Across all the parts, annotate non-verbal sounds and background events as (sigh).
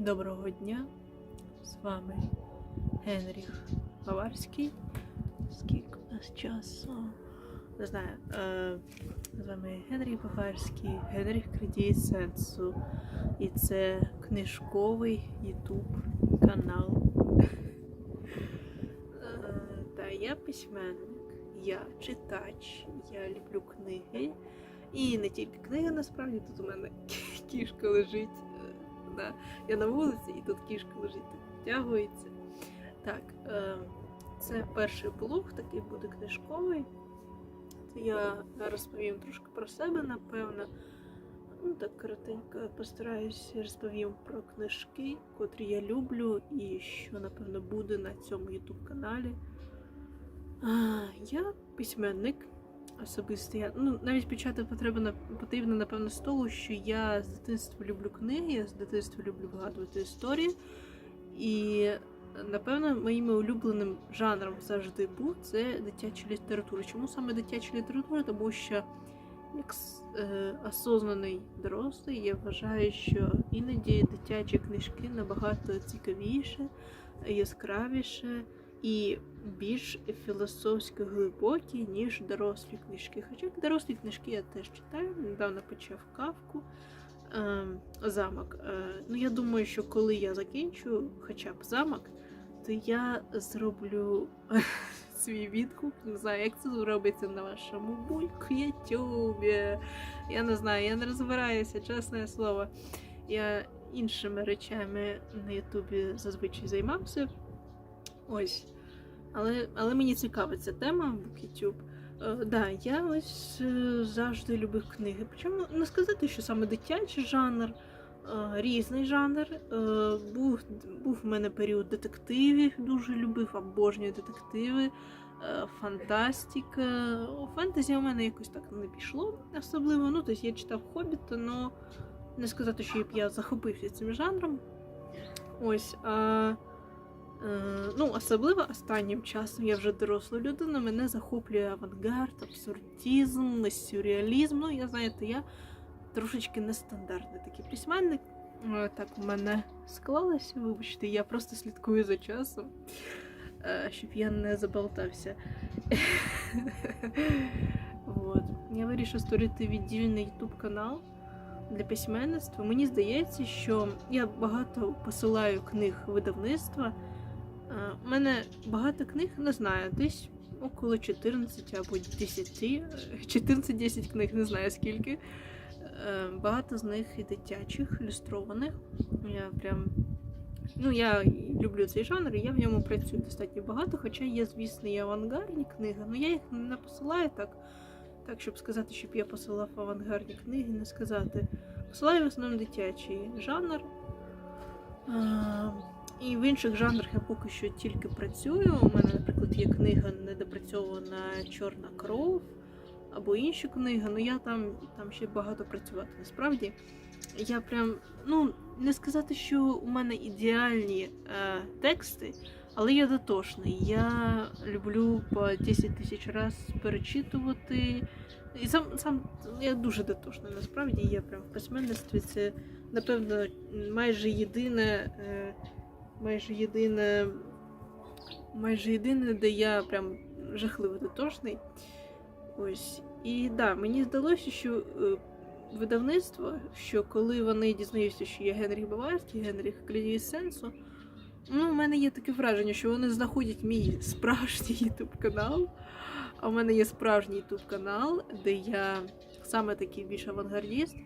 Доброго дня! З вами Генріх Баварський. Скільки у нас часу? Не знаю. Е, з вами Генріх Баварський, Генріх Кредій Сенсу. І це книжковий Ютуб канал. Е, Та я письменник, я читач, я люблю книги. І не тільки книги, насправді тут у мене (laughs) кішка лежить. Да. Я на вулиці і тут кішка лежить, так тягується. Так, е, це перший блог, такий буде книжковий. Це я розповім трошки про себе, напевно. Ну, так коротенько постараюсь розповім про книжки, котрі я люблю, і що, напевно, буде на цьому YouTube каналі. Я письменник. Особисто я. Ну, навіть почати потрібно, потрібно, напевно, з того, що я з дитинства люблю книги, я з дитинства люблю вигадувати історії. І, напевно, моїм улюбленим жанром завжди був це дитяча література. Чому саме дитяча література? Тому що як е, осознаний дорослий, я вважаю, що іноді дитячі книжки набагато цікавіше, яскравіше і більш філософсько глибокі, ніж дорослі книжки. Хоча дорослі книжки я теж читаю, недавно почав кавку. Е, замок. Е, ну, я думаю, що коли я закінчу хоча б замок, то я зроблю (laughs) свій відгук. Не знаю, як це зробиться на вашому бульку ютубі. Я не знаю, я не розбираюся, чесне слово. Я іншими речами на Ютубі зазвичай займався. Ось. Але, але мені цікава ця тема BookTube. Е, да, я ось е, завжди любив книги. Причому не сказати, що саме дитячий жанр, е, різний жанр. Е, був, був в мене період детективів, дуже любив, обожнюю детективи, е, фантастика. Фентезі у мене якось так не пішло особливо. Ну, тобто я читав Хобіта, але не сказати, що я захопився цим жанром. Ось. Е, Ну, особливо останнім часом я вже доросла людина, мене захоплює авангард, абсурдизм, сюрреалізм. Ну, я знаєте, я трошечки нестандартний такий письменник. Е, Так у мене склалося, вибачте, я просто слідкую за часом, е, щоб я не заболтався. Вот. Я вирішив створити віддільний YouTube канал для письменництва. Мені здається, що я багато посилаю книг видавництва. Е, У мене багато книг, не знаю, десь около 14 або 10, е, 14-10 книг, не знаю скільки. Е, Багато з них і дитячих, ілюстрованих. Я прям. Ну, я люблю цей жанр, і я в ньому працюю достатньо багато, хоча є, звісно, і авангардні книги, але я їх не посилаю так, так, щоб сказати, щоб я посилав авангардні книги, не сказати. Посилаю в основному дитячий жанр. І в інших жанрах я поки що тільки працюю. У мене, наприклад, є книга недопрацьована Чорна кров або інші книги, але я там, там ще багато працювати. Насправді, я прям, ну, не сказати, що у мене ідеальні е, тексти, але я дотошний. Я люблю по 10 тисяч разів перечитувати. І сам, сам я дуже дотошна. Насправді я прям в письменництві це, напевно, майже єдине. Е, майже єдине, майже єдине, де я прям жахливо дотошний. Ось. І да, мені здалося, що е, видавництво, що коли вони дізнаються, що я Генріх Баварський, Генріх Клідій Сенсу, ну, у мене є таке враження, що вони знаходять мій справжній ютуб канал. А в мене є справжній ютуб канал, де я саме такий більш авангардіст.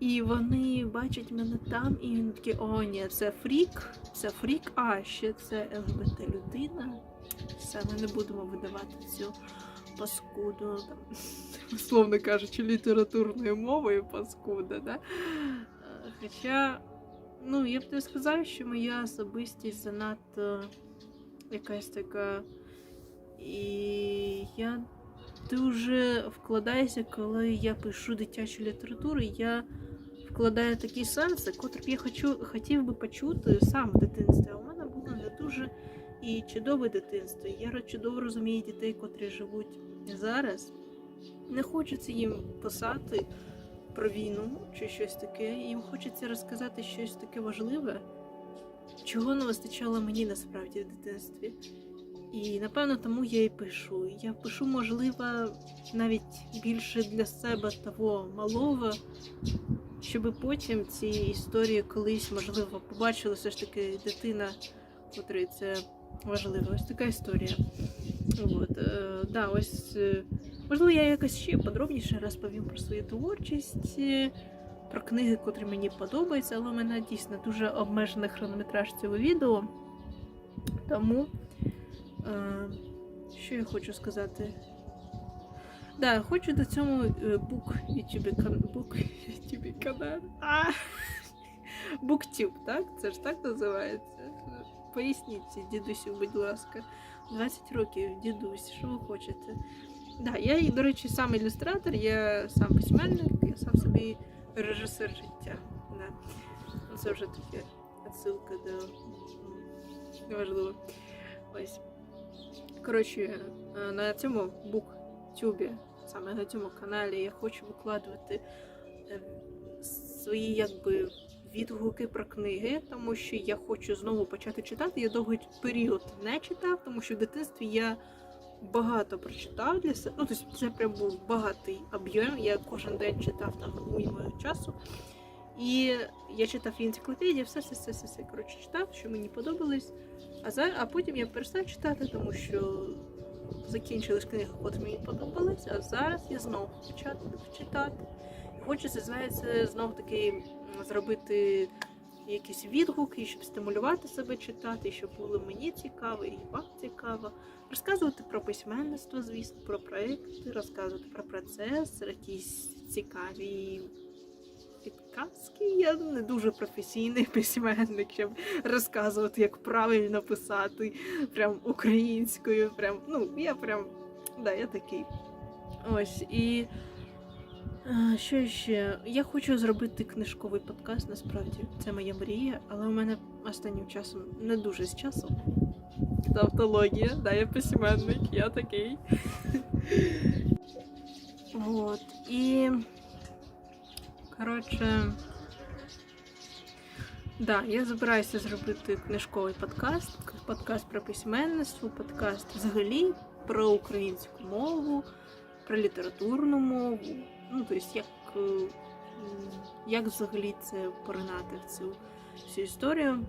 І вони бачать мене там, і вони такі, о, ні, це фрік, це фрік, а ще це ЛГБТ людина. Все, ми не будемо видавати цю паскуду, там, (laughs) условно кажучи, літературною мовою паскуда, да? Е, Хоча, ну, я б не сказала, що моя особистість занадто якась така. І я дуже вкладаюся, коли я пишу дитячу літературу, я вкладаю такі сенси, котрі б я хочу, хотів би почути сам в дитинстві. А у мене було не дуже і чудове дитинство. Я чудово розумію дітей, котрі живуть зараз. Не хочеться їм писати про війну чи щось таке, їм хочеться розказати щось таке важливе, чого не вистачало мені насправді в дитинстві. І напевно тому я і пишу. Я пишу, можливо, навіть більше для себе того малого, щоб потім ці історії колись, можливо, побачила все ж таки дитина, котрій це важливо. Ось така історія. От, е, да, ось, е, можливо, я якось ще подробніше розповім про свою творчість, е, про книги, котрі мені подобаються, але у мене дійсно дуже обмежений хронометраж цього відео. Тому, що я хочу сказати? Да, хочу до цьому е, бук бук YouTube канал. А! Буктюб, так? Це ж так називається. Поясніть, дідусю, будь ласка. 20 років, дідусь, що ви хочете? Да, я, до речі, сам ілюстратор, я сам письменник, я сам собі режисер життя. Да. Це вже таке відсилка до неважливо. Ось. Коротше, е, на цьому буктюбі, саме на цьому каналі, я хочу викладувати е, свої якби відгуки про книги, тому що я хочу знову почати читати. Я довгий період не читав, тому що в дитинстві я багато прочитав для себе. Ну, тобто це прям був багатий об'єм. Я кожен день читав там уймою часу. І я читав енциклопедії, все, все, все, все, все коротше читав, що мені подобалось. А за а потім я перестав читати, тому що закінчились книги, які мені подобались. А зараз я знову почав читати. Хочеться, знаєте, знов таки зробити якісь відгуки, щоб стимулювати себе читати, щоб було мені цікаво і вам цікаво. Розказувати про письменництво, звісно, про проекти, розказувати про процес, якісь цікаві підказки. Я не дуже професійний (laughs) письменник, щоб розказувати, як правильно писати прям українською. Прям, ну, я прям, да, я такий. Ось і. Що ще? Я хочу зробити книжковий подкаст, насправді це моя мрія, але у мене останнім часом не дуже з часом. Тавтологія, да, я письменник, я такий. (laughs) От. І. Коротше. Да, я збираюся зробити книжковий подкаст, подкаст про письменництво, подкаст взагалі про українську мову, про літературну мову. Ну, тобто, як, е, як взагалі це поринати в цю всю історію.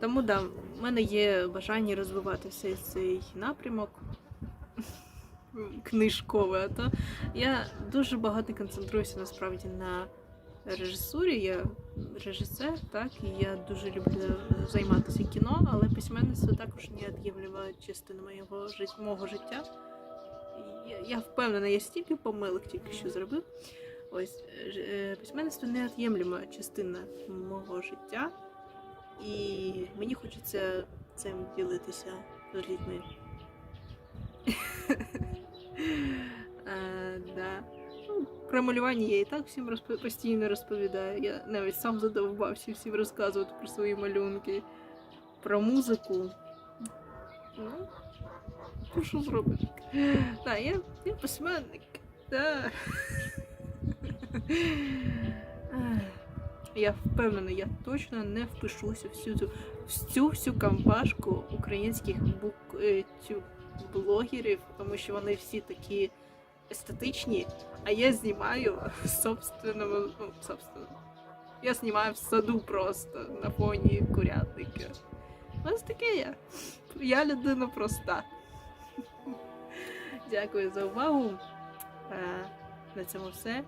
Тому да, в мене є бажання розвивати цей, цей напрямок книжковий. А то я дуже багато концентруюся насправді на режисурі. Я режисер, так, і я дуже люблю займатися кіно, але письменництво також неот'ємлива частина моєго, мого життя. Я, я впевнена, я стільки помилок тільки що зробив. Ось е, письменництво неот'ємлема частина мого життя, і мені хочеться цим ділитися з людьми. (laughs) Е, да. Ну, Про малювання я і так всім розп... постійно розповідаю. Я навіть сам задовбався всім розказувати про свої малюнки, про музику. Ну, що зробиш? (laughs) Да, я, я письменник. Да. (laughs) Я впевнена, я точно не впишуся в цю, в цю всю компашку українських бук, цю блогерів, тому що вони всі такі естетичні, а я знімаю собственному, ну, собственно, я знімаю в саду просто на фоні курятника. Ось таке я. Я людина проста. (laughs) Дякую за увагу. Е, На цьому все.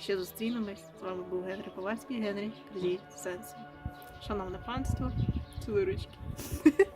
Ще зустрінемось. З вами був Генрі Повальський, Генрі Лі Сенсі. Шановне панство, цілуй ручки. (laughs)